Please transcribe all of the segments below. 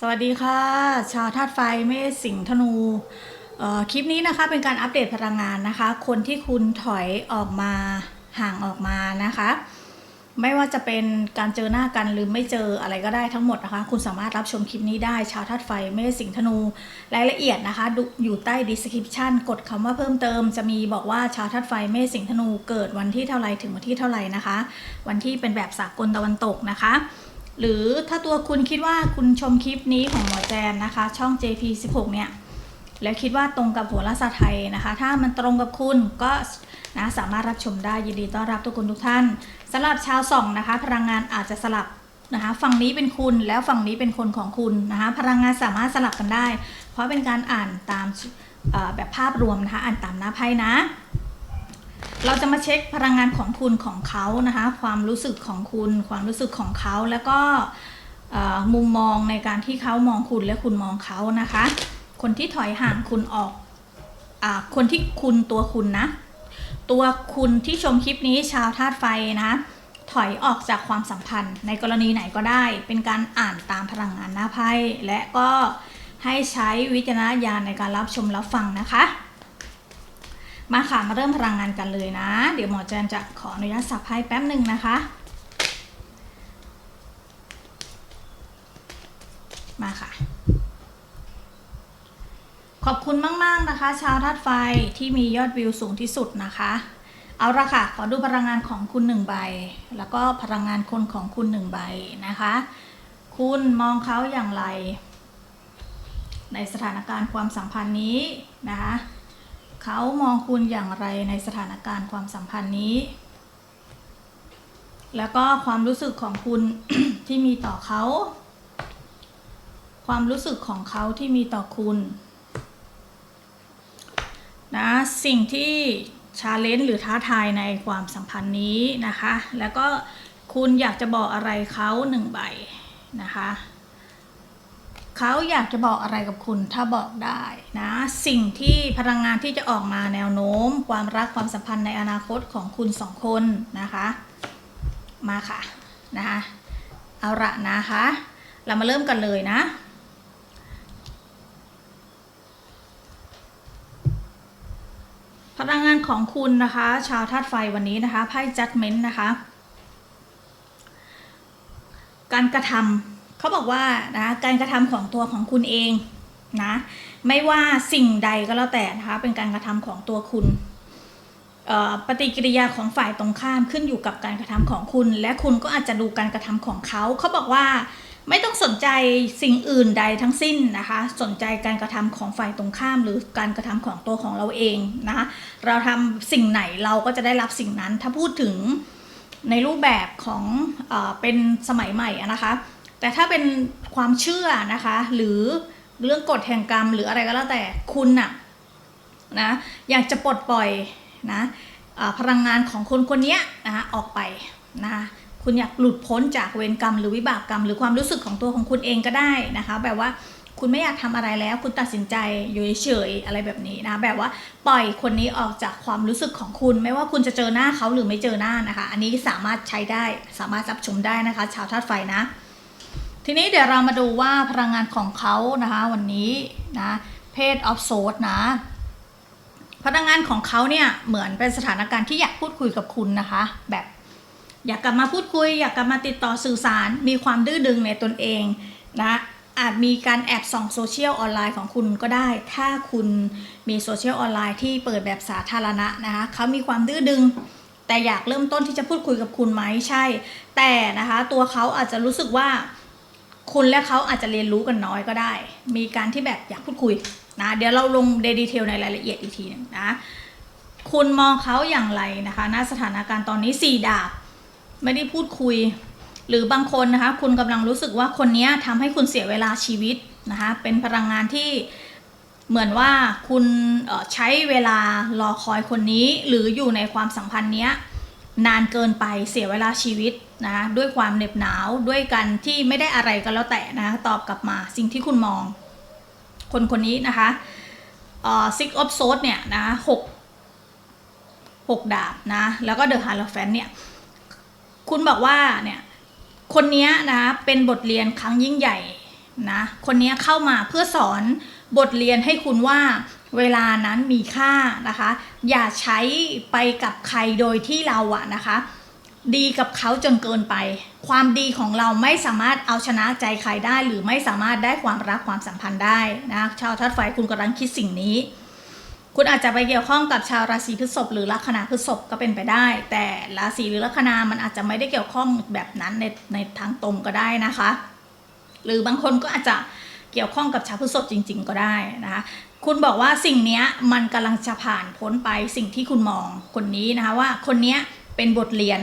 สวัสดีค่ะ ชาวธาตุไฟเมษสิงห์ธนูคลิปนี้นะคะเป็นการอัปเดตพลังงานนะคะ คนที่คุณถอยออกมาห่างออกมานะคะ ไม่ว่าจะเป็นการเจอหน้ากันหรือไม่เจออะไรก็ได้ทั้งหมดนะคะ คุณสามารถรับชมคลิปนี้ได้ ชาวธาตุไฟเมษสิงห์ธนูรายละเอียดนะคะอยู่ใต้ description กดคำว่าเพิ่มเติม จะมีบอกว่าชาวธาตุไฟเมษสิงห์ธนูเกิดวันที่เท่าไรถึงวันที่เท่าไหร่นะคะ วันที่เป็นแบบสากลตะวันตกนะคะ หรือถ้าตัวคุณคิดว่าคุณชมคลิปนี้ของหมอแจนนะคะ ช่อง JP16 เนี่ยแล้วคิดว่าตรงกับโหราศาสตร์ไทยนะคะ ถ้ามันตรงกับคุณก็นะสามารถรับชมได้ยินดีต้อนรับทุกคนทุกท่านสำหรับชาวส่องนะคะ พลังงานอาจจะสลับนะคะฝั่งนี้เป็นคุณแล้วฝั่งนี้เป็นคนของคุณนะคะพลังงานสามารถสลับกันได้ เพราะเป็นการอ่านตามแบบภาพรวมนะคะอ่านตามหน้าไพ่นะ เราจะมาเช็คพลังงานของคุณของเขานะคะ ความรู้สึกของคุณ ความรู้สึกของเขาแล้วก็มุมมองในการที่เขามองคุณและคุณมองเขานะคะ คนที่ถอยห่างคุณออกอคนที่คุณตัวคุณนะ ตัวคุณที่ชมคลิปนี้ชาวธาตุไฟนะถอยออกจากความสัมพันธ์ ในกรณีไหนก็ได้ เป็นการอ่านตามพลังงานหน้าไพ่และก็ให้ใช้วิจารณญาณในการรับชมรับฟังนะคะ มาค่ะมาเริ่มพลังงานกันเลยนะ เดี๋ยวหมอแจนจะขออนุญาตสับไพ่แป๊บหนึ่งนะคะ มาค่ะ ขอบคุณมากๆนะคะ ชาวธาตุไฟที่มียอดวิวสูงที่สุดนะคะ เอาละค่ะ ขอดูพลังงานของคุณหนึ่งใบ แล้วก็พลังงานคนของคุณหนึ่งใบนะคะ คุณมองเขาอย่างไร ในสถานการณ์ความสัมพันธ์นี้นะคะ เขามองคุณอย่างไรในสถานการณ์ความสัมพันธ์นี้ แล้วก็ความรู้สึกของคุณที่มีต่อเขา ความรู้สึกของเขาที่มีต่อคุณนะสิ่งที่ชาเลนจ์หรือท้าทายในความสัมพันธ์นี้นะคะ แล้วก็คุณอยากจะบอกอะไรเขาหนึ่งใบนะคะ เขาอยากจะบอกอะไรกับคุณถ้าบอกได้นะ สิ่งที่พลังงานที่จะออกมาแนวโน้ม ความรักความสัมพันธ์ในอนาคตของคุณสองคนนะคะ มาค่ะนะคะเอาละนะคะ เรามาเริ่มกันเลยนะพลังงานของคุณนะคะ ชาวธาตุไฟวันนี้นะคะไพ่ judgment นะคะ การกระทำ เขาบอกว่านะการกระทำของตัวของคุณเองนะไม่ว่าสิ่งใดก็แล้วแต่นะคะเป็นการกระทำของตัวคุณปฏิกิริยาของฝ่ายตรงข้ามขึ้นอยู่กับการกระทำของคุณ และคุณก็อาจจะดูการกระทำของเขาเขาบอกว่าไม่ต้องสนใจสิ่งอื่นใดทั้งสิ้นนะคะ สนใจการกระทำของฝ่ายตรงข้าม หรือการกระทำของตัวของเราเองนะคะเราทำสิ่งไหนเราก็จะได้รับสิ่งนั้น ถ้าพูดถึงในรูปแบบของเอเป็นสมัยใหม่นะคะ แต่ถ้าเป็นความเชื่อนะคะ หรือเรื่องกฎแห่งกรรมหรืออะไรก็แล้วแต่คุณน่ะนะอยากจะปลดปล่อยนะพลังงานของคนคนนี้นะคะออกไปนะคะคุณอยากหลุดพ้นจากเวรกรรม หรือวิบากกรรม หรือความรู้สึกของตัวของคุณเองก็ได้นะคะ แบบว่าคุณไม่อยากทำอะไรแล้ว คุณตัดสินใจอยู่เฉยๆอะไรแบบนี้นะ แบบว่าปล่อยคนนี้ออกจากความรู้สึกของคุณ ไม่ว่าคุณจะเจอหน้าเขาหรือไม่เจอหน้านะคะ อันนี้สามารถใช้ได้สามารถรับชมได้นะคะ ชาวธาตุไฟนะ ทีนี้เดี๋ยวเรามาดูว่าพลังงานของเขานะคะวันนี้นะเพศออฟโซดนะพลังงานของเขาเนี่ยเหมือนเป็นสถานการณ์ที่อยากพูดคุยกับคุณนะคะ แบบอยากกลับมาพูดคุย อยากกลับมาติดต่อสื่อสาร มีความดื้อดึงในตนเองนะอาจมีการแอบส่องโซเชียลออนไลน์ของคุณก็ได้ ถ้าคุณมีโซเชียลออนไลน์ที่เปิดแบบสาธารณะนะคะเขามีความดื้อดึง แต่อยากเริ่มต้นที่จะพูดคุยกับคุณไหมใช่ แต่นะคะตัวเขาอาจจะรู้สึกว่า คุณและเขาอาจจะเรียนรู้กันน้อยก็ได้ มีการที่แบบอยากพูดคุยนะ เดี๋ยวเราลงในดีเทลในรายละเอียดอีกทีหนึงนะ คุณมองเขาอย่างไรนะคะณสถานการณ์ตอนนี้สี่ดาบไม่ได้พูดคุย หรือบางคนนะคะ คุณกำลังรู้สึกว่าคนนี้ยทำให้คุณเสียเวลาชีวิตนะคะ เป็นพลังงานที่เหมือนว่าคุณใช้เวลารอคอยคนนี้ หรืออยู่ในความสัมพันธ์เนี้ย นานเกินไปเสียเวลาชีวิตนะด้วยความเหน็บหนาวด้วยกันที่ไม่ได้อะไรก็แล้วแต่นะตอบกลับมาสิ่งที่คุณมอง คนคนนี้นะคะเอ่อ six of swords เนี่ยนะหกหกดาบนะแล้วก็ the hierophant เนี่ยคุณบอกว่าเนี่ยคนนี้นะเป็นบทเรียนครั้งยิ่งใหญ่นะคนนี้เข้ามาเพื่อสอนบทเรียนให้คุณว่า เวลานั้นมีค่านะคะ อย่าใช้ไปกับใครโดยที่เราอะนะคะ ดีกับเขาจนเกินไป ความดีของเราไม่สามารถเอาชนะใจใครได้หรือไม่สามารถได้ความรักความสัมพันธ์ได้นะชาวทัดไฟคุณกำลังคิดสิ่งนี้ คุณอาจจะไปเกี่ยวข้องกับชาวราศีพฤษภหรือลัคนาพฤษภก็เป็นไปได้ แต่ราศีหรือลัคนามันอาจจะไม่ได้เกี่ยวข้องแบบนั้นในในทางตรงก็ได้นะคะ หรือบางคนก็อาจจะ เกี่ยวข้องกับชาวพฤษภจริง ๆ ก็ได้นะคะคุณบอกว่าสิ่งนี้มันกำลังจะผ่านพ้นไปสิ่งที่คุณมองคนนี้นะคะว่าคนนี้เป็นบทเรียน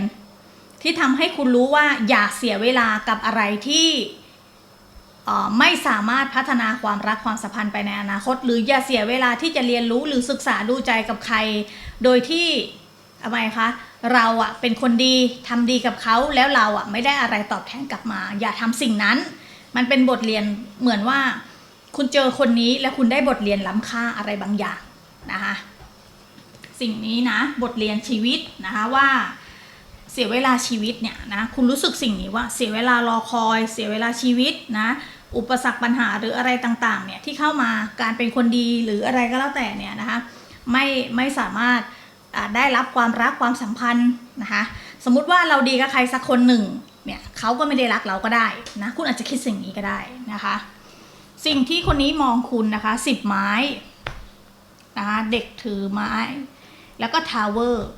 ที่ทำให้คุณรู้ว่าอย่าเสียเวลากับอะไรที่อ่อไม่สามารถพัฒนาความรักความสัมพันธ์ไปในอนาคต หรืออย่าเสียเวลาที่จะเรียนรู้หรือศึกษาดูใจกับใคร โดยที่อะไรคะเราอะเป็นคนดีทำดีกับเขาแล้วเราอะไม่ได้อะไรตอบแทนกลับมา อย่าทำสิ่งนั้น มันเป็นบทเรียนเหมือนว่า คุณเจอคนนี้แล้วคุณได้บทเรียนล้ำค่าอะไรบางอย่างนะคะสิ่งนี้นะบทเรียนชีวิตนะคะว่าเสียเวลาชีวิตเนี่ยนะคุณรู้สึกสิ่งนี้ว่าเสียเวลารอคอย เสียเวลาชีวิตนะอุปสรรคปัญหาหรืออะไรต่างๆเนี่ยที่เข้ามาการเป็นคนดีหรืออะไรก็แล้วแต่เนี่ยนะคะไม่ไม่สามารถได้รับความรักความสัมพันธ์นะคะสมมุติว่าเราดีกับใครสักคนหนึ่ง เนี่ยเขาก็ไม่ได้รักเราก็ได้นะคุณอาจจะคิดสิ่งนี้ก็ได้นะคะ สิ่งที่คนนี้มองคุณนะคะสิบไม้นะคะเด็กถือไม้ แล้วก็ทาวเวอร์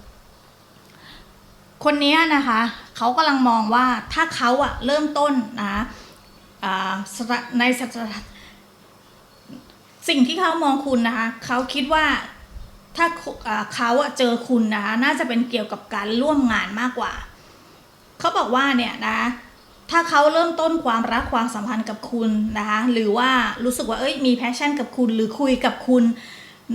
คนนี้นะคะเขากำลังมองว่าถ้าเขาอะเริ่มต้นนะในส,สิ่งที่เขามองคุณนะคะเขาคิดว่าถ้าอ่าเขาอะเจอคุณนะคะน่าจะเป็นเกี่ยวกับการร่วมงานมากกว่า เขาบอกว่าเนี่ยนะถ้าเขาเริ่มต้นความรักความสัมพันธ์กับคุณนะคะหรือว่ารู้สึกว่าเอ้ยมีแพชชั่นกับคุณ หรือคุยกับคุณ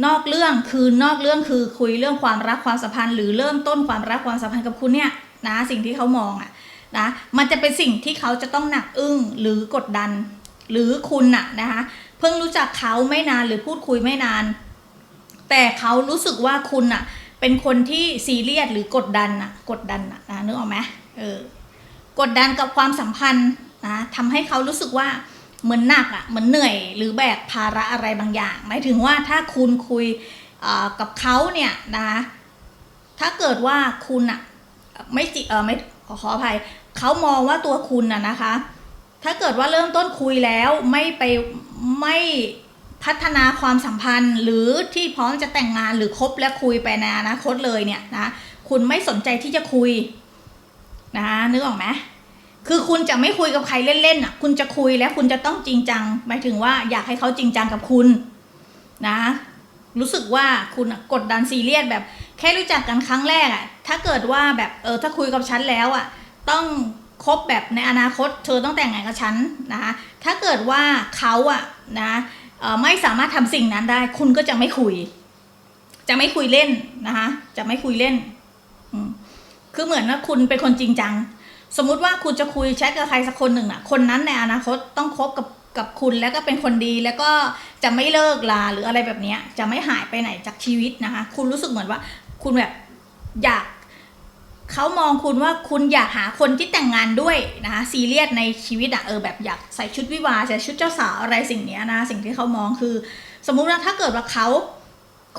นอกเรื่องคือนอกเรื่องคือคุยเรื่องความรักความสัมพันธ์ หรือเริ่มต้นความรักความสัมพันธ์กับคุณเนี่ยนะสิ่งที่เขามองอะนะมันจะเป็นสิ่งที่เขาจะต้องหนักอึ้งหรือกดดัน หรือคุณน่ะนะคะเพิ่งรู้จักเขาไม่นานหรือพูดคุยไม่นาน แต่เขารู้สึกว่าคุณน่ะเป็นคนที่ซีเรียสหรือกดดันน่ะกดดันน่ะนะนึกออกไหม เออกดดันกับความสัมพันธ์นะทำให้เขารู้สึกว่าเหมือนหนักอะเหมือนเหนื่อย หรือแบกภาระอะไรบางอย่าง หมายถึงว่าถ้าคุณคุยกับเขาเนี่ยนะถ้าเกิดว่าคุณอะไม่จิเออไม่ขอขออภัยเขามองว่าตัวคุณน่ะนะคะ ถ้าเกิดว่าเริ่มต้นคุยแล้วไม่ไปไม่พัฒนาความสัมพันธ์ หรือที่พร้อมจะแต่งงานหรือคบและคุยไปในอนาคตเลยเนี่ยนะคุณไม่สนใจที่จะคุย นะนึกออกไหมคือคุณจะไม่คุยกับใครเล่นๆอะ คุณจะคุยแล้วคุณจะต้องจริงจังหมายถึงว่าอยากให้เขาจริงจังกับคุณนะ รู้สึกว่าคุณกดดันซีเรียสแบบ แค่รู้จักกันครั้งแรกอะ ถ้าเกิดว่าแบบเออถ้าคุยกับฉันแล้วอะ ต้องคบแบบในอนาคตเธอต้องแต่งงานกับฉันนะคะถ้าเกิดว่าเขาอะนะไม่สามารถทำสิ่งนั้นได้ คุณก็จะไม่คุย จะไม่คุยเล่นนะคะจะไม่คุยเล่น คือเหมือนว่าคุณเป็นคนจริงจัง สมมุติว่าคุณจะคุยแชทกับใครสักคนหนึ่งน่ะคนนั้นในอนาคตต้องคบกับกับคุณแล้วก็เป็นคนดีแล้วก็จะไม่เลิกลาหรืออะไรแบบนี้จะไม่หายไปไหนจากชีวิตนะคะ คุณรู้สึกเหมือนว่า คุณแบบอยากเขามองคุณว่าคุณอยากหาคนที่แต่งงานด้วยนะคะซีเรียสในชีวิตอะเออแบบอยากใส่ชุดวิวาใส่ชุดเจ้าสาวอะไรสิ่งนี้นะสิ่งที่เขามองคือ สมมุติว่าถ้าเกิดว่าเขา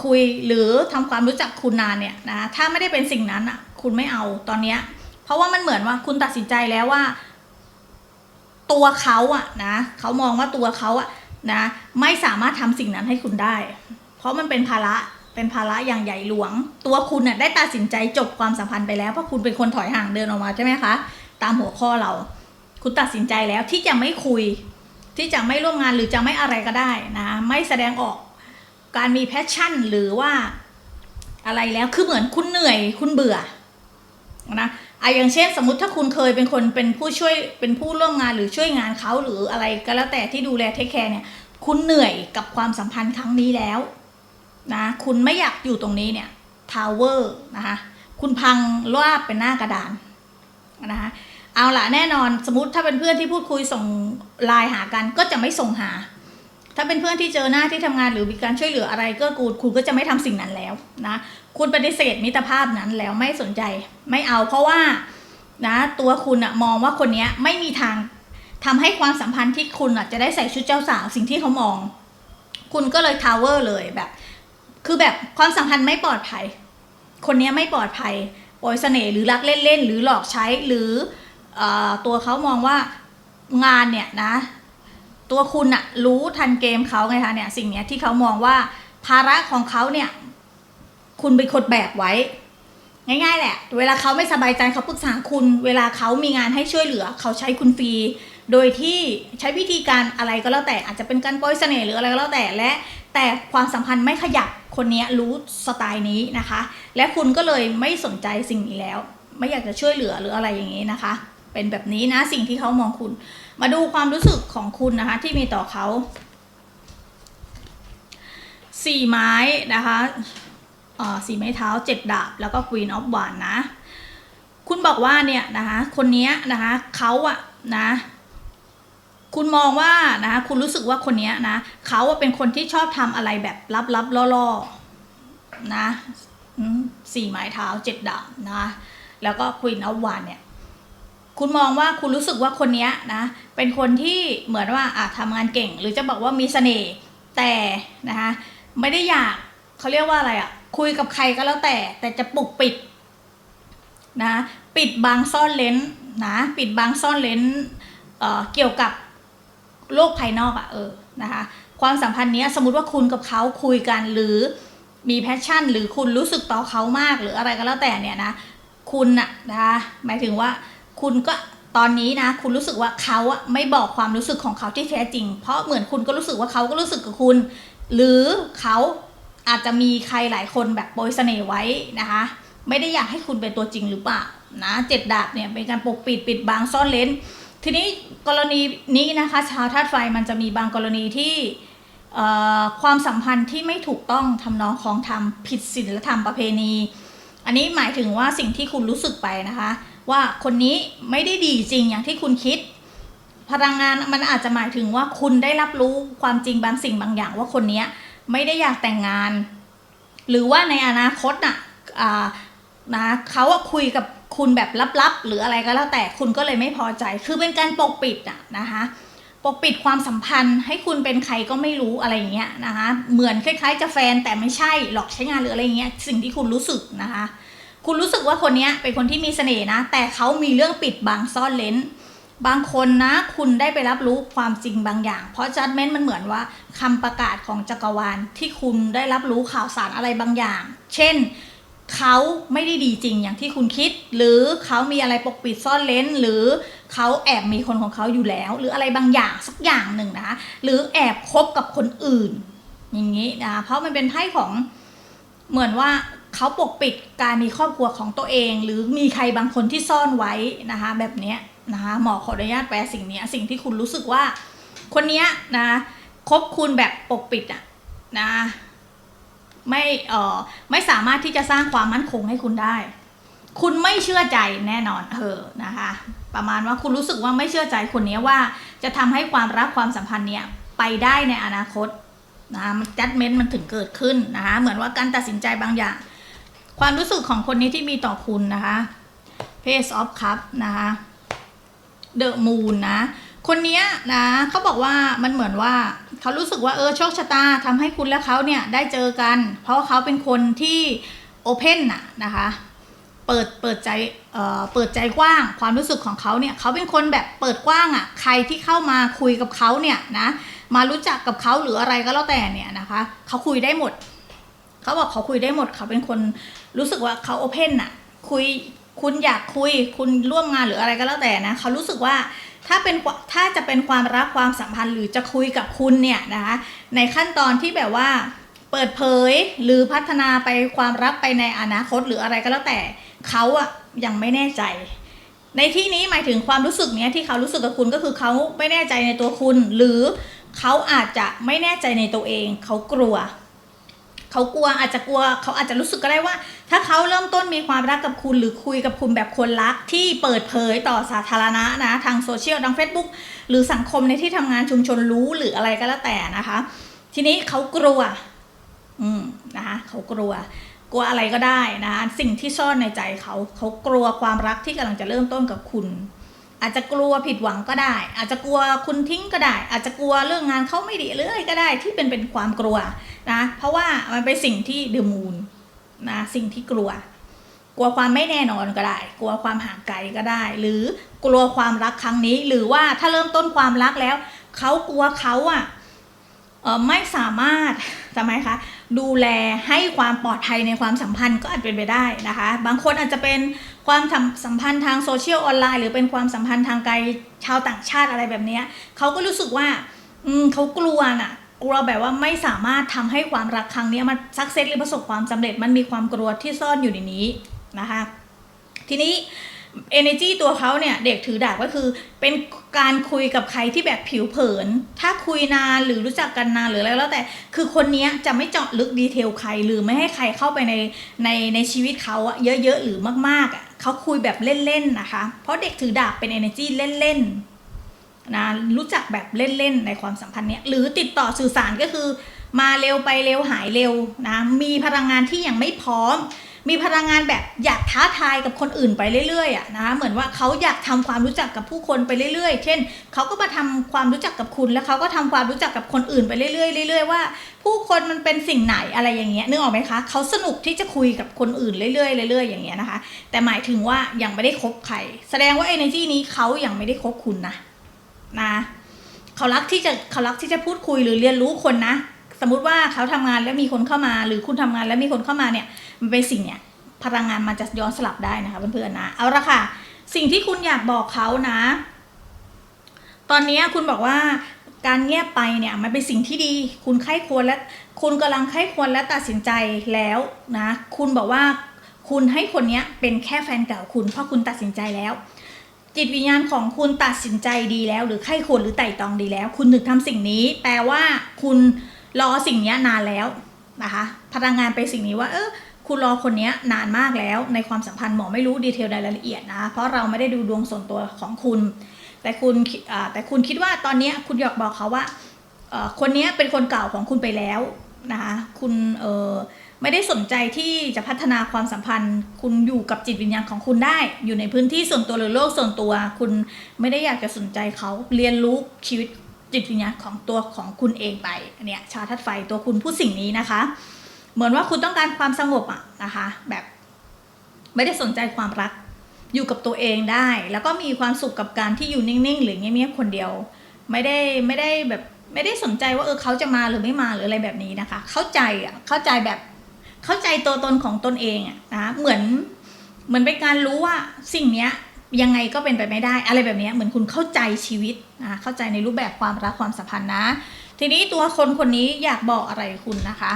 คุยหรือทำความรู้จักคุณนานเนี่ยนะถ้าไม่ได้เป็นสิ่งนั้นอะ คุณไม่เอาตอนเนี้ย เพราะว่ามันเหมือนว่าคุณตัดสินใจแล้วว่า ตัวเขาอะนะเขามองว่าตัวเขาอะนะ ไม่สามารถทำสิ่งนั้นให้คุณได้ เพราะมันเป็นภาระเป็นภาระอย่างใหญ่หลวง ตัวคุณน่ะได้ตัดสินใจจบความสัมพันธ์ไปแล้วเพราะคุณเป็นคนถอยห่างเดินออกมาใช่ไหมคะ ตามหัวข้อเรา คุณตัดสินใจแล้วที่จะไม่คุย ที่จะไม่ร่วมงานหรือจะไม่อะไรก็ได้นะ ไม่แสดงออกการมีแพชชั่นหรือว่าอะไรแล้วคือเหมือนคุณเหนื่อยคุณเบื่อ นะอะอย่างเช่นสมมติถ้าคุณเคยเป็นคนเป็นผู้ช่วยเป็นผู้ร่วมงานหรือช่วยงานเขาหรืออะไรก็แล้วแต่ที่ดูแลเทคแคร์เนี่ย คุณเหนื่อยกับความสัมพันธ์ครั้งนี้แล้วนะคุณไม่อยากอยู่ตรงนี้เนี่ยทาวเวอร์นะคะคุณพังราบเป็นหน้ากระดานนะคะเอาละแน่นอนสมมติถ้าเป็นเพื่อนที่พูดคุยส่งไลน์หากันก็จะไม่ส่งหา ถ้าเป็นเพื่อนที่เจอหน้าที่ทำงานหรือมีการช่วยเหลืออะไรก็กูลคุณก็จะไม่ทำสิ่งนั้นแล้วนะ คุณปฏิเสธมิตรภาพนั้นแล้วไม่สนใจไม่เอาเพราะว่านะตัวคุณอะมองว่าคนเนี้ยไม่มีทางทำให้ความสัมพันธ์ที่คุณอะจะได้ใส่ชุดเจ้าสาวสิ่งที่เขามอง คุณก็เลยทาวเวอร์เลยแบบ คือแบบความสัมพันธ์ไม่ปลอดภัย คนเนี้ยไม่ปลอดภัยโปรยเสน่ห์หรือรักเล่นๆหรือหลอกใช้หรืออตัวเขามองว่างานเนี่ยนะ ตัวคุณอะรู้ทันเกมเขาไงคะเนี่ยสิ่งเนี้ยที่เขามองว่าภาระของเขาเนี่ย คุณเป็นคนแบกไว้ ง่าย ๆ แหละ เวลาเขาไม่สบายใจเขาปรึกษาคุณ เวลาเขามีงานให้ช่วยเหลือ เขาใช้คุณฟรี โดยที่ใช้วิธีการอะไรก็แล้วแต่อาจจะเป็นการปล่อยเสน่ห์หรืออะไรก็แล้วแต่และ แต่ความสัมพันธ์ไม่ขยับคนนี้รู้สไตล์นี้นะคะ และคุณก็เลยไม่สนใจสิ่งนี้แล้ว ไม่อยากจะช่วยเหลือหรืออะไรอย่างนี้นะคะ เป็นแบบนี้นะสิ่งที่เขามองคุณ มาดูความรู้สึกของคุณนะคะ ที่มีต่อเขาสี่ไม้นะคะ สี่ไม้เท้าเจ็ดดาบ แล้วก็ Queen of w a n d นะ คุณบอกว่าเนี่ยนะคะคนนี้นะคะเขาอะนะคุณมองว่านะคะคุณรู้สึกว่าคนนี้นะเขาเป็นคนที่ชอบทำอะไรแบบลับๆล่อๆนะสี่ไม้เท้าเจ็ดดาบนะแล้วก็ Queen of w a n d เนี่ยคุณมองว่าคุณรู้สึกว่าคนนี้นะเป็นคนที่เหมือนว่าอาจทำงานเก่ง หรือจะบอกว่ามีเสน่ห์แต่นะคะไม่ได้อยากเขาเรียกว่าอะไรอะ คุยกับใครก็แล้วแต่ แต่จะปกปิดนะปิดบังซ่อนเลนนะปิดบังซ่อนเลนเอ่อเกี่ยวกับโลกภายนอกอะเออนะคะความสัมพันธ์นี้สมมติว่าคุณกับเขาคุยกันหรือมีแพชชั่น หรือคุณรู้สึกต่อเขามากหรืออะไรก็แล้วแต่เนี่ยนะคุณอะนะคะหมายถึงว่าคุณก็ตอนนี้นะคุณรู้สึกว่าเขาอะไม่บอกความรู้สึกของเขาที่แท้จริง เพราะเหมือนคุณก็รู้สึกว่าเขาก็รู้สึกกับคุณ หรือเขา อาจจะมีใครหลายคนแบบโปรยเสน่ห์ไว้นะคะ ไม่ได้อยากให้คุณเป็นตัวจริงหรือเปล่านะเจ็ดดาบเนี่ยเป็นการปกปิดปิดบังซ่อนเลนทีนี้กรณีนี้นะคะ ชาวธาตุไฟมันจะมีบางกรณีที่ความสัมพันธ์ที่ไม่ถูกต้องทำนองของธรรมผิดศีลธรรมประเพณี อันนี้หมายถึงว่าสิ่งที่คุณรู้สึกไปนะคะ ว่าคนนี้ไม่ได้ดีจริงอย่างที่คุณคิด พลังงานมันอาจจะหมายถึงว่าคุณได้รับรู้ความจริงบางสิ่งบางอย่างว่าคนนี้ ไม่ได้อยากแต่งงาน หรือว่าในอนาคตน่ะอ่านะเขาคุยกับคุณแบบลับๆ หรืออะไรก็แล้วแต่คุณก็เลยไม่พอใจ คือเป็นการปกปิดอะนะคะปกปิดความสัมพันธ์ให้คุณเป็นใครก็ไม่รู้อะไรอย่างเงี้ยนะคะเหมือนคล้ายๆจะแฟนแต่ไม่ใช่หลอกใช้งานหรืออะไรเงี้ยสิ่งที่คุณรู้สึกนะคะ คุณรู้สึกว่าคนนี้เป็นคนที่มีเสน่ห์นะ แต่เขามีเรื่องปิดบังซ่อนเลน บางคนนะคุณได้ไปรับรู้ความจริงบางอย่าง เพราะจัดเม้นต์มันเหมือนว่าคำประกาศของจักรวาลที่คุณได้รับรู้ข่าวสารอะไรบางอย่าง เช่นเขาไม่ได้ดีจริงอย่างที่คุณคิด หรือเขามีอะไรปกปิดซ่อนเลนหรือเขาแอบมีคนของเขาอยู่แล้ว หรืออะไรบางอย่างสักอย่างหนึ่งนะคะหรือแอบคบกับคนอื่น อย่างนี้นะเพราะมันเป็นไพ่ของเหมือนว่าเขาปกปิดการมีครอบครัวของตัวเอง หรือมีใครบางคนที่ซ่อนไว้นะคะแบบเนี้ย นะคะหมอขออนุญาตแปลสิ่งนี้สิ่งที่คุณรู้สึกว่า คนเนี้ยนะคบคุณแบบปกปิดอะนะไม่เอ่อไม่สามารถที่จะสร้างความมั่นคงให้คุณได้ คุณไม่เชื่อใจแน่นอนเออนะคะ ประมาณว่าคุณรู้สึกว่าไม่เชื่อใจคนนี้ว่า จะทำให้ความรักความสัมพันธ์เนี้ยไปได้ในอนาคตนะมันจัดเมนมันถึงเกิดขึ้นนะคะเหมือนว่าการตัดสินใจบางอย่าง ความรู้สึกของคนนี้ที่มีต่อคุณนะคะ Page of Cup นะคะ The Moon นะ คนนี้นะเขาบอกว่ามันเหมือนว่าเขารู้สึกว่าเออโชคชะตาทำให้คุณและเขาเนี่ยได้เจอกัน เพราะเขาเป็นคนที่โอเพนน่ะนะคะ เปิดเปิดใจเอ่อเปิดใจกว้างความรู้สึกของเขาเนี่ยเขาเป็นคนแบบเปิดกว้างอะ่ะใครที่เข้ามาคุยกับเขาเนี่ยนะมารู้จักกับเขาหรืออะไรก็แล้วแต่เนี่ยนะคะเขาคุยได้หมดเขาบอกเขาคุยได้หมดเขาเป็นคนรู้สึกว่าเขาโอเพนน่ะคุย คุณอยากคุยคุณร่วมงานหรืออะไรก็แล้วแต่นะเขารู้สึกว่าถ้าเป็นถ้าจะเป็นความรักความสัมพันธ์หรือจะคุยกับคุณเนี่ยนะคะในขั้นตอนที่แบบว่าเปิดเผยหรือพัฒนาไปความรักไปในอนาคตหรืออะไรก็แล้วแต่เขาอะยังไม่แน่ใจ ในที่นี้หมายถึงความรู้สึกเนี้ยที่เขารู้สึกกับคุณก็คือเขาไม่แน่ใจในตัวคุณ หรือเขาอาจจะไม่แน่ใจในตัวเอง เขากลัว เขากลัวอาจจะกลัวเขาอาจจะรู้สึกก็ได้ว่า ถ้าเขาเริ่มต้นมีความรักกับคุณหรือคุยกับคุณแบบคนรักที่เปิดเผยต่อสาธารณะนะทางโซเชียลทาง Facebook หรือสังคมในที่ทำงานชุมชนรู้หรืออะไรก็แล้วแต่นะคะ ทีนี้เขากลัวอืมนะคะเขากลัวกลัวอะไรก็ได้นะสิ่งที่ซ่อนในใจเขาเขากลัวความรักที่กำลังจะเริ่มต้นกับคุณ อาจจะกลัวผิดหวังก็ได้ อาจจะกลัวคุณทิ้งก็ได้ อาจจะกลัวเรื่องงานเขาไม่ดีหรืออะไรก็ได้ที่เป็นเป็นความกลัว นะเพราะว่ามันเป็นสิ่งที่เดมูนนะสิ่งที่กลัว กลัวความไม่แน่นอนก็ได้ กลัวความห่างไกลก็ได้ หรือกลัวความรักครั้งนี้ หรือว่าถ้าเริ่มต้นความรักแล้วเขากลัวเขาอะไม่สามารถทำไมคะดูแลให้ความปลอดภัยในความสัมพันธ์ก็อาจเป็นไปได้นะคะ บางคนอาจจะเป็นความสัมพันธ์ทางโซเชียลออนไลน์ หรือเป็นความสัมพันธ์ทางไกลชาวต่างชาติอะไรแบบนี้เขาก็รู้สึกว่าอืเขากลัวน่ะ กลัวแบบว่าไม่สามารถทำให้ความรักครั้งนี้มันสักเซสหรือประสบความสำเร็จมันมีความกลัวที่ซ่อนอยู่ในนี้นะคะ ทีนี้ energy ตัวเขาเนี่ยเด็กถือดาบก็คือ เป็นการคุยกับใครที่แบบผิวเผิน ถ้าคุยนานหรือรู้จักกันนานหรืออะไรแล้วแต่ คือคนนี้จะไม่เจาะลึกดีเทลใครหรือไม่ให้ใครเข้าไปในในในชีวิตเขาอะเยอะๆหรือมากๆอะเขาคุยแบบเล่นๆนะคะ เพราะเด็กถือดาบเป็น energy เล่นๆ นะรู้จักแบบเล่นๆในความสัมพันธ์เนี้ยหรือติดต่อสื่อสารก็คือ มาเร็วไปเร็วหายเร็วนะมีพลังงานที่ยังไม่พร้อม มีพลังงานแบบอยากท้าทายกับคนอื่นไปเรื่อยๆอะนะคะเหมือนว่าเขาอยากทำความรู้จักกับผู้คนไปเรื่อยๆ เช่นเขาก็มาทำความรู้จักกับคุณแล้วเขาก็ทำความรู้จักกับคนอื่นไปเรื่อยๆเรื่อยๆว่าผู้คนมันเป็นสิ่งไหนอะไรอย่างเงี้ยนึกออกไหมคะเขาสนุกที่จะคุยกับคนอื่นเรื่อยๆเรื่อยๆอย่างเงี้ยนะคะ แต่หมายถึงว่ายังไม่ได้คบใคร แสดงว่า energy นี้เขายังไม่ได้คบคุณนะ นะเขารักที่จะเขารักที่จะพูดคุยหรือเรียนรู้คนนะ สมมุติว่าเขาทำงานแล้วมีคนเข้ามา หรือคุณทำงานแล้วมีคนเข้ามาเนี่ย มันเป็นสิ่งเนี่ยพลังงานมันจะย้อนสลับได้นะคะเพื่อนๆนะเอาละค่ะ สิ่งที่คุณอยากบอกเขานะ ตอนนี้คุณบอกว่าการเงียบไปเนี่ยมันเป็นสิ่งที่ดี คุณไข้ควรและคุณกำลังไข้ควรและตัดสินใจแล้วนะ คุณบอกว่าคุณให้คนนี้เป็นแค่แฟนเก่าคุณเพราะคุณตัดสินใจแล้ว จิตวิญญาณของคุณตัดสินใจดีแล้ว หรือไข้ควรหรือไต่ตองดีแล้ว คุณถึงทำสิ่งนี้ แปลว่าคุณรอสิ่งนี้นานแล้วนะคะพลังงานไปสิ่งนี้ว่า เออคุณรอคนนี้นานมากแล้ว ในความสัมพันธ์หมอไม่รู้ดีเทลรายละเอียดนะเพราะเราไม่ได้ดูดวงส่วนตัวของคุณ แต่คุณอ่าแต่คุณคิดว่าตอนนี้คุณอยากบอกเขาว่าคนนี้เป็นคนเก่าของคุณไปแล้วนะคะคุณเออ ไม่ได้สนใจที่จะพัฒนาความสัมพันธ์ คุณอยู่กับจิตวิญญาณของคุณได้ อยู่ในพื้นที่ส่วนตัวหรือโลกส่วนตัว คุณไม่ได้อยากจะสนใจเขาเรียนรู้ชีวิตจิตวิญญาณของตัวของคุณเองไปเนี้ยชาทัดไฟตัวคุณพูดสิ่งนี้นะคะ เหมือนว่าคุณต้องการความสงบอะนะคะ แบบไม่ได้สนใจความรัก อยู่กับตัวเองได้ แล้วก็มีความสุขกับการที่อยู่นิ่งๆ หรือเงียบๆคนเดียว ไม่ได้ไม่ได้แบบไม่ได้สนใจว่าเออเขาจะมาหรือไม่มาหรืออะไรแบบนี้นะคะ เข้าใจอะเข้าใจแบบ เข้าใจตัวตนของตนเองอะนะเหมือนเหมือนเป็นการรู้ว่าสิ่งเนี้ยยังไงก็เป็นไปไม่ได้ อะไรแบบนี้เหมือนคุณเข้าใจชีวิตนะเข้าใจในรูปแบบความรักความสัมพันธ์นะ ทีนี้ตัวคนคนนี้อยากบอกอะไรคุณนะคะ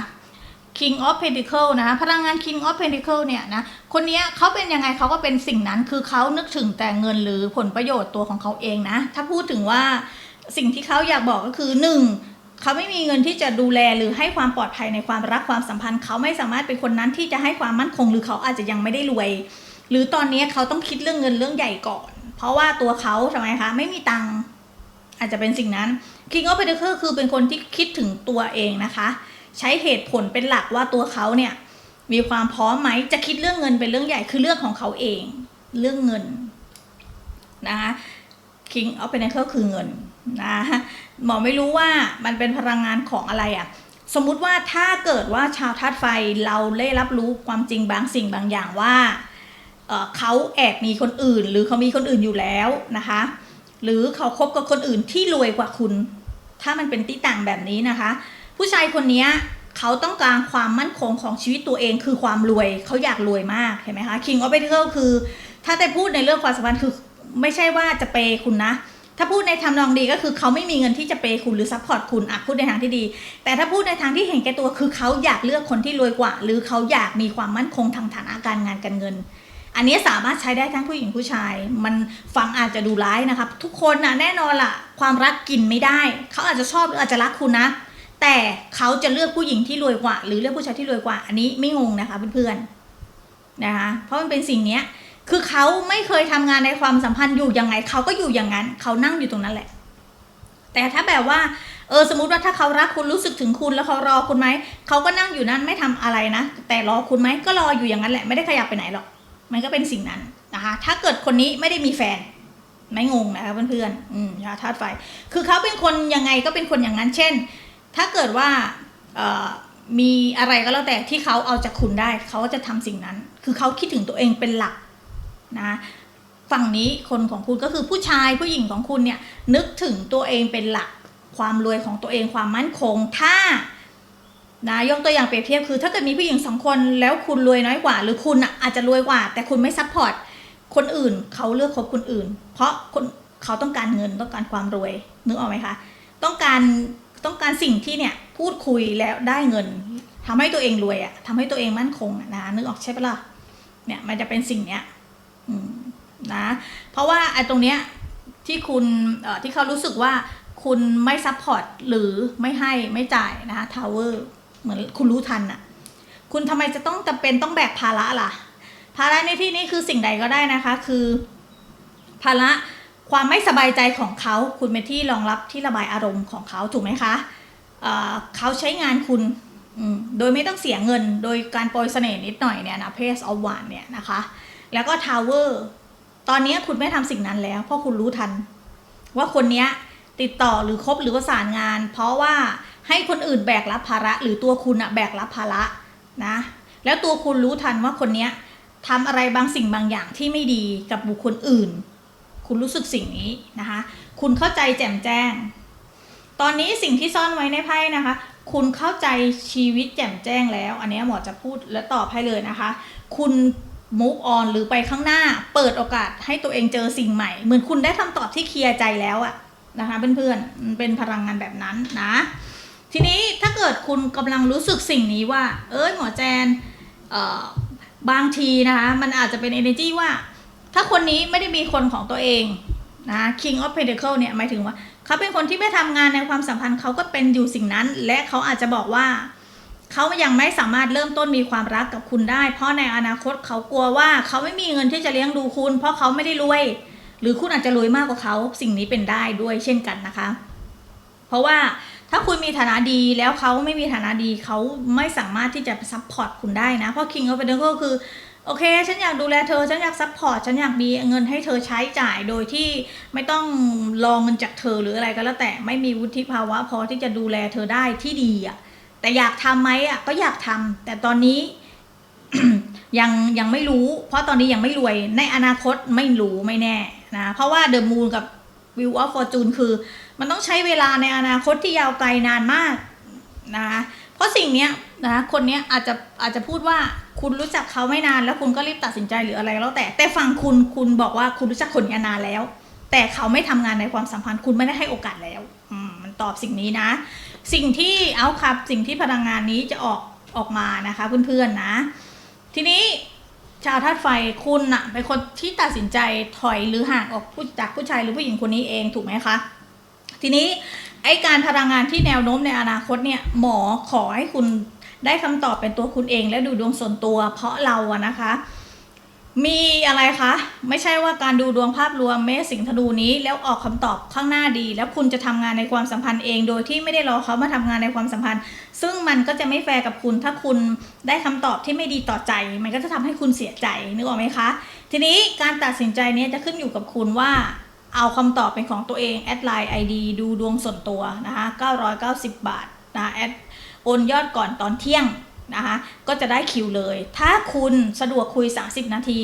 King of Pentacle นะพลังงาน King of Pentacle เนี่ยนะคนนี้เขาเป็นยังไงเขาก็เป็นสิ่งนั้นคือเขานึกถึงแต่เงินหรือผลประโยชน์ตัวของเขาเองนะ ถ้าพูดถึงว่าสิ่งที่เขาอยากบอกก็คือหนึ่ง เขาไม่มีเงินที่จะดูแลหรือให้ความปลอดภัยในความรักความสัมพันธ์ เขาไม่สามารถเป็นคนนั้นที่จะให้ความมั่นคง หรือเขาอาจจะยังไม่ได้รวย หรือตอนนี้เขาต้องคิดเรื่องเงินเรื่องใหญ่ก่อน เพราะว่าตัวเขาทำไมคะไม่มีตังค์อาจจะเป็นสิ่งนั้น King of Pentacle คือเป็นคนที่คิดถึงตัวเองนะคะ ใช้เหตุผลเป็นหลักว่าตัวเขาเนี่ยมีความพร้อมไหมจะคิดเรื่องเงินเป็นเรื่องใหญ่คือเรื่องของเขาเอง เรื่องเงินนะคะ King of Pentacle คือเงินนะ หมอไม่รู้ว่ามันเป็นพลังงานของอะไรอะ่ะ สมมุติว่าถ้าเกิดว่าชาวธาตุไฟเราได้รับรู้ความจริงบางสิ่งบางอย่างว่าเเขาแอบมีคนอื่น หรือเขามีคนอื่นอยู่แล้วนะคะ หรือเขาคบกับคนอื่นที่รวยกว่าคุณ ถ้ามันเป็นที่ต่างแบบนี้นะคะ ผู้ชายคนนี้เขาต้องการความมั่นคงของชีวิตตัวเองคือความรวยเขาอยากรวยมากเห็นไหมคะ King of Pentacles คือ ถ้าแต่พูดในเรื่องความสัมพันธ์คือไม่ใช่ว่าจะเปย์คุณนะ ถ้าพูดในทำนองดีก็คือเขาไม่มีเงินที่จะเปย์คุณหรือซัพพอร์ตคุณอะพูดในทางที่ดี แต่ถ้าพูดในทางที่เห็นแก่ตัวคือเขาอยากเลือกคนที่รวยกว่า หรือเขาอยากมีความมั่นคงทางฐานะการงานการเงิน อันนี้สามารถใช้ได้ทั้งผู้หญิงผู้ชาย มันฟังอาจจะดูร้ายนะครับทุกคนนะแน่นอนล่ะ ความรักกินไม่ได้ เขาอาจจะชอบหรืออาจจะรักคุณนะ แต่เขาจะเลือกผู้หญิงที่รวยกว่า หรือเลือกผู้ชายที่รวยกว่า อันนี้ไม่งงนะคะเพื่อนๆนะคะเพราะมันเป็นสิ่งเนี้ย คือเขาไม่เคยทำงานในความสัมพันธ์อยู่ยังไงเขาก็อยู่อย่างนั้นเขานั่งอยู่ตรงนั้นแหละ แต่ถ้าแบบว่า เออสมมติว่าถ้าเขารักคุณรู้สึกถึงคุณแล้วเขารอคุณไหมเขาก็นั่งอยู่นั้นไม่ทำอะไรนะแต่รอคุณไหมก็รออยู่อย่างนั้นแหละไม่ได้ขยับไปไหนหรอกมันก็เป็นสิ่งนั้นนะคะ ถ้าเกิดคนนี้ไม่ได้มีแฟนไม่งงนะคะเพื่อนๆอืมชาวธาตุไฟ คือเขาเป็นคนยังไงก็เป็นคนอย่างนั้น เช่น ถ้าเกิดว่าเอ่อมีอะไรก็แล้วแต่ที่เขาเอาจากคุณได้ เขาก็จะทำสิ่งนั้น คือเขาคิดถึงตัวเองเป็นหลัก นะฝั่งนี้คนของคุณก็คือผู้ชายผู้หญิงของคุณเนี่ยนึกถึงตัวเองเป็นหลักความรวยของตัวเองความมั่นคงถ้านะยกตัวอย่างเปรียบเทียบคือ ถ้าเกิดมีผู้หญิงสองคนแล้วคุณรวยน้อยกว่า หรือคุณอะอาจจะรวยกว่า แต่คุณไม่ซัพพอร์ตคนอื่นเขาเลือกคบคนอื่น เพราะคนเขาต้องการเงินต้องการความรวยนึกออกไหมคะ ต้องการต้องการสิ่งที่เนี่ยพูดคุยแล้วได้เงินทำให้ตัวเองรวยอะทำให้ตัวเองมั่นคงนะนึกออกใช่ปะล่ะเนี่ยมันจะเป็นสิ่งเนี้ย นะ เพราะว่าไอ้ตรงเนี้ยที่คุณที่เขารู้สึกว่าคุณไม่ซัพพอร์ตหรือไม่ให้ไม่จ่ายนะคะทาวเวอร์เหมือนคุณรู้ทันอะคุณทำไมจะต้องจำเป็นต้องแบกภาระล่ะ ภาระในที่นี้คือสิ่งใดก็ได้นะคะ คือ ภาระความไม่สบายใจของเขาคุณเป็นที่รองรับที่ระบายอารมณ์ของเขาถูกไหมคะเเขาใช้งานคุณโดยไม่ต้องเสียเงิน โดยการโปรยเสน่ห์นิดหน่อยเนี่ยนะเพสออฟวานเนี่ยนะคะ แล้วก็ทาวเวอร์ตอนนี้คุณไม่ทำสิ่งนั้นแล้ว เพราะคุณรู้ทัน ว่าคนนี้ติดต่อหรือคบหรือประสานงาน เพราะว่าให้คนอื่นแบกรับภาระ หรือตัวคุณอะแบกรับภาระนะ แล้วตัวคุณรู้ทันว่าคนนี้ทำอะไรบางสิ่งบางอย่างที่ไม่ดีกับบุคคลอื่น คุณรู้สึกสิ่งนี้นะคะ คุณเข้าใจแจ่มแจ้ง ตอนนี้สิ่งที่ซ่อนไว้ในไพ่นะคะ คุณเข้าใจชีวิตแจ่มแจ้งแล้ว อันนี้หมอจะพูดและตอบให้เลยนะคะ คุณ move on หรือไปข้างหน้า เปิดโอกาสให้ตัวเองเจอสิ่งใหม่ เหมือนคุณได้คำตอบที่เคลียร์ใจแล้วอะนะคะเพื่อนๆเป็นพลังงานแบบนั้นนะ ทีนี้ถ้าเกิดคุณกำลังรู้สึกสิ่งนี้ว่า เอ้ยหมอแจนเออบางทีนะคะมันอาจจะเป็น energy ว่า ถ้าคนนี้ไม่ได้มีคนของตัวเองนะ King of Pentacle เนี่ยหมายถึงว่า เขาเป็นคนที่ไม่ทำงานในความสัมพันธ์เขาก็เป็นอยู่สิ่งนั้น และเขาอาจจะบอกว่า เขายังไม่สามารถเริ่มต้นมีความรักกับคุณได้ เพราะในอนาคตเขากลัวว่าเขาไม่มีเงินที่จะเลี้ยงดูคุณ เพราะเขาไม่ได้รวย หรือคุณอาจจะรวยมากกว่าเขาสิ่งนี้เป็นได้ด้วยเช่นกันนะคะ เพราะว่าถ้าคุณมีฐานะดีแล้วเขาไม่มีฐานะดีเขาไม่สามารถที่จะซัพพอร์ตคุณได้นะเพราะ King of Pentacle คือโอเค ฉันอยากดูแลเธอ ฉันอยากซัพพอร์ต ฉันอยากมีเงินให้เธอใช้จ่ายโดยที่ไม่ต้องรองเงินจากเธอหรืออะไรก็แล้วแต่ไม่มีวุฒิภาวะพอที่จะดูแลเธอได้ที่ดีอะ แต่อยากทำไหมอะก็อยากทำแต่ตอนนี้ยังยังไม่รู้ เพราะตอนนี้ยังไม่รวยในอนาคตไม่รู้ไม่แน่นะเพราะว่าเดอะมูนกับวิวออฟฟอร์จูนคือ มันต้องใช้เวลาในอนาคตที่ยาวไกลนานมากนะเพราะสิ่งเนี้ยนะคนเนี้ยอาจจะอาจจะพูดว่าคุณรู้จักเขาไม่นานแล้วคุณก็รีบตัดสินใจหรืออะไรแล้วแต่แต่ฝั่งคุณคุณบอกว่าคุณรู้จักคนนี้นานแล้ว แต่เขาไม่ทำงานในความสัมพันธ์คุณไม่ได้ให้โอกาสแล้วมันตอบสิ่งนี้นะ สิ่งที่เอาครับ สิ่งที่พลังงานนี้จะออกออกมานะคะ เพื่อนๆนะ ทีนี้ชาวธาตุไฟคุณน่ะเป็นคนที่ตัดสินใจถอยหรือห่างออกผู้จากผู้ชายหรือผู้หญิงคนนี้เองถูกไหมคะ ทีนี้ไอการพลังงานที่แนวโน้มในอนาคตเนี่ยหมอขอให้คุณได้คำตอบเป็นตัวคุณเองและดูดวงส่วนตัว เพราะเราอะนะคะ มีอะไรคะ ไม่ใช่ว่าการดูดวงภาพรวมเมษสิงธนูนี้ แล้วออกคำตอบข้างหน้าดี แล้วคุณจะทำงานในความสัมพันธ์เอง โดยที่ไม่ได้รอเขามาทำงานในความสัมพันธ์ ซึ่งมันก็จะไม่แฟร์กับคุณ ถ้าคุณได้คำตอบที่ไม่ดีต่อใจ มันก็จะทำให้คุณเสียใจนึกออกไหมคะ ทีนี้การตัดสินใจนี้จะขึ้นอยู่กับคุณว่าเอาคำตอบเป็นของตัวเองแอดไลน์ ID ดูดวงส่วนตัวนะคะ990 บาทนะแอดโอนยอดก่อนตอนเที่ยง นะคะก็จะได้คิวเลย ถ้าคุณสะดวกคุย 30 นาที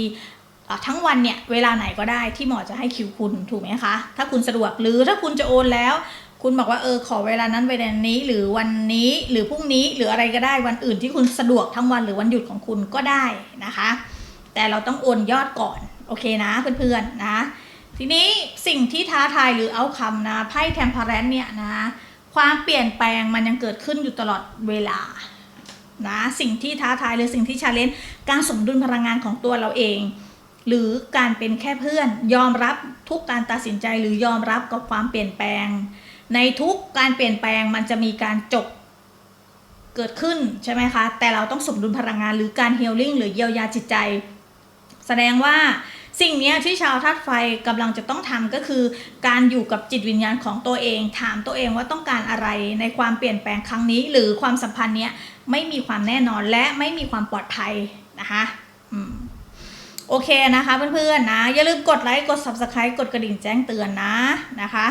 ทั้งวันเนี่ยเวลาไหนก็ได้ที่หมอจะให้คิวคุณถูกไหมคะ ถ้าคุณสะดวกหรือถ้าคุณจะโอนแล้ว คุณบอกว่าเออขอเวลานั้นเวลานี้ หรือวันนี้หรือพรุ่งนี้หรืออะไรก็ได้วันอื่นที่คุณสะดวกทั้งวันหรือวันหยุดของคุณก็ได้นะคะ แต่เราต้องโอนยอดก่อนโอเคนะเพื่อนๆนะทีนี้สิ่งที่ท้าทายหรือเอาคำนะไพ่เทมเพ r รนเนี่ยนะความเปลี่ยนแปลงมันยังเกิดขึ้นอยู่ตลอดเวลา นะสิ่งที่ท้าทายหรือสิ่งที่ชาเลนจ์การสมดุลพลังงานของตัวเราเอง หรือการเป็นแค่เพื่อนยอมรับทุกการตัดสินใจหรือยอมรับกับความเปลี่ยนแปลง ในทุกการเปลี่ยนแปลงมันจะมีการจบเกิดขึ้นใช่ไหมคะ แต่เราต้องสมดุลพลังงานหรือการเฮลลิ่งหรือเยียวยาจิตใจ แสดงว่า สิ่งนี้ที่ชาวธาตุไฟกำลังจะต้องทำก็คือ การอยู่กับจิตวิญญาณของตัวเอง ถามตัวเองว่าต้องการอะไรในความเปลี่ยนแปลงครั้งนี้ หรือความสัมพันธ์เนี้ยไม่มีความแน่นอนและไม่มีความปลอดภัยนะคะอืมโอเคนะคะเพื่อนๆนะ อย่าลืมกดไลค์กด subscribe กดกระดิ่งแจ้งเตือนนะนะคะ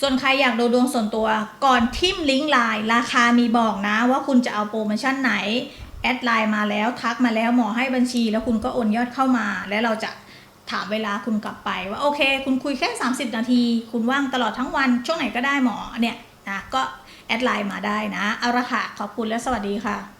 ส่วนใครอยากดูดวงส่วนตัวก่อนทิมลิงก์ไลน์ราคามีบอกนะ ว่าคุณจะเอาโปรโมชั่นไหน แอดไลน์มาแล้วทักมาแล้วหมอให้บัญชี แล้วคุณก็โอนยอดเข้ามา แล้วเราจะ ถามเวลาคุณกลับไปว่าโอเค คุณคุยแค่ 30 นาที คุณว่างตลอดทั้งวันช่วงไหนก็ได้หมอเนี่ยนะก็แอดไลน์มาได้นะเอาละค่ะขอบคุณและสวัสดีค่ะ